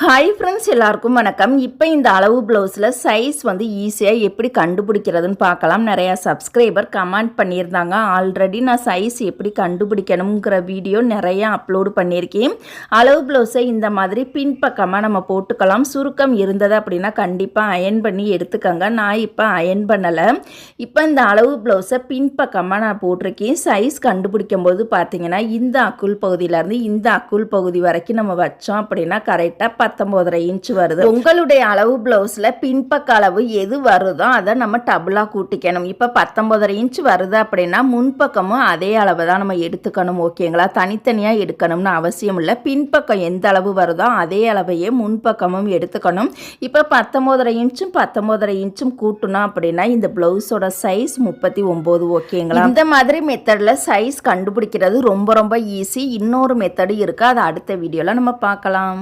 Hi friends எல்லாருக்கும் வணக்கம். இப்போ இந்த அளவு ப்ளவுஸில் சைஸ் வந்து ஈஸியாக எப்படி கண்டுபிடிக்கிறதுன்னு பார்க்கலாம். நிறையா சப்ஸ்கிரைபர் கமெண்ட் பண்ணியிருந்தாங்க. ஆல்ரெடி நான் சைஸ் எப்படி கண்டுபிடிக்கணுங்கிற வீடியோ நிறையா அப்லோடு பண்ணியிருக்கேன். அளவு ப்ளவுஸை இந்த மாதிரி பின்பக்கமாக நம்ம போட்டுக்கலாம். சுருக்கம் இருந்தது அப்படின்னா கண்டிப்பாக அயன் பண்ணி எடுத்துக்கோங்க. நான் இப்போ அயன் பண்ணலை. இப்போ இந்த அளவு ப்ளவுஸை பின்பக்கமாக நான் போட்டிருக்கேன். சைஸ் கண்டுபிடிக்கும் போது பார்த்தீங்கன்னா இந்த அக்குள் பகுதியிலேருந்து இந்த அக்குள் பகுதி வரைக்கும் நம்ம வச்சோம் அப்படின்னா கரெக்டாக பத்தொம்போதரை இன்ச் வருது. உங்களுடைய அளவு ப்ளவுஸில் பின்பக்க அளவு எது வருதோ அதை நம்ம டபுளாக கூட்டிக்கணும். இப்போ பத்தொம்போதரை இன்ச் வருது அப்படின்னா முன்பக்கமும் அதே அளவு தான் நம்ம எடுத்துக்கணும் ஓகேங்களா தனித்தனியாக எடுக்கணும்னு அவசியம் இல்லை. பின்பக்கம் எந்த அளவு வருதோ அதே அளவையே முன்பக்கமும் எடுத்துக்கணும். இப்போ பத்தொம்போதரை இன்ச்சும் பத்தொம்போதரை இன்ச்சும் கூட்டணும் அப்படின்னா இந்த ப்ளவுஸோட சைஸ் முப்பத்தி ஒம்பது ஓகேங்களா இந்த மாதிரி மெத்தடில் சைஸ் கண்டுபிடிக்கிறது ரொம்ப ரொம்ப ஈஸி இன்னொரு மெத்தடு இருக்குது அதை அடுத்த வீடியோவில் நம்ம பார்க்கலாம்.